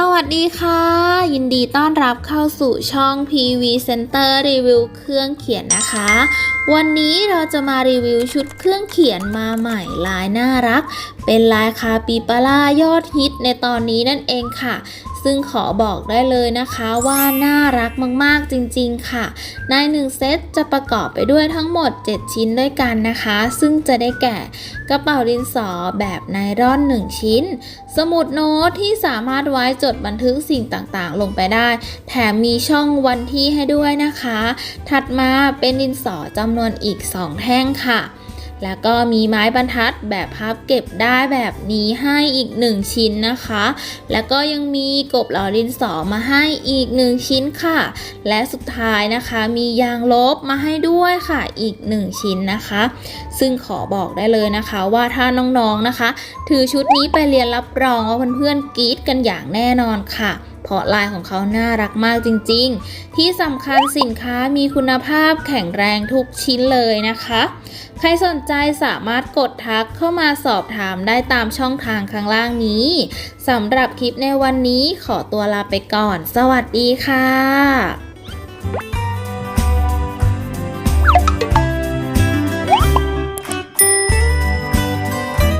สวัสดีค่ะ ยินดีต้อนรับเข้าสู่ช่อง PV Center รีวิวเครื่องเขียนนะคะ วันนี้เราจะมารีวิวชุดเครื่องเขียนมาใหม่ลายน่ารัก เป็นลายคาปิปาร่ายอดฮิตในตอนนี้นั่นเองค่ะ ซึ่งขอบอกได้เลยนะคะว่าน่ารักมากๆจริงๆค่ะ ในหนึ่งเซตจะประกอบไปด้วยทั้งหมด 7 ชิ้นด้วยกันนะคะ ซึ่งจะได้แก่กระเป๋าดินสอแบบไนร่อน 1 ชิ้น สมุดโน้ตที่สามารถไว้จดบันทึกสิ่งต่างๆ ลงไปได้ แถมมีช่องวันที่ให้ด้วยนะคะ ถัดมาเป็นดินสอจำนวนอีก 2 แท่งค่ะ แล้วก็มีไม้บรรทัดแบบพับเก็บได้แบบนี้ให้อีก 1 ชิ้นนะคะ แล้วก็ยังมีกบหลาดินสอมาให้อีก 1 ชิ้นค่ะ และสุดท้ายนะคะมียางลบมาให้ด้วยค่ะอีก 1 ชิ้นนะคะ ซึ่งขอบอกได้เลยนะคะว่าถ้าน้องๆนะคะ ถือชุดนี้ไปเรียนรับรองว่าเพื่อนๆกรี๊ดกันอย่างแน่นอนค่ะ เพราะลายของเขาน่ารักมากจริงๆ ที่สำคัญสินค้ามีคุณภาพแข็งแรงทุกชิ้นเลยนะคะ ใครสนใจสามารถกดทักเข้ามาสอบถามได้ตามช่องทางข้างล่างนี้สำหรับคลิปในวันนี้ขอตัวลาไปก่อน สวัสดีค่ะ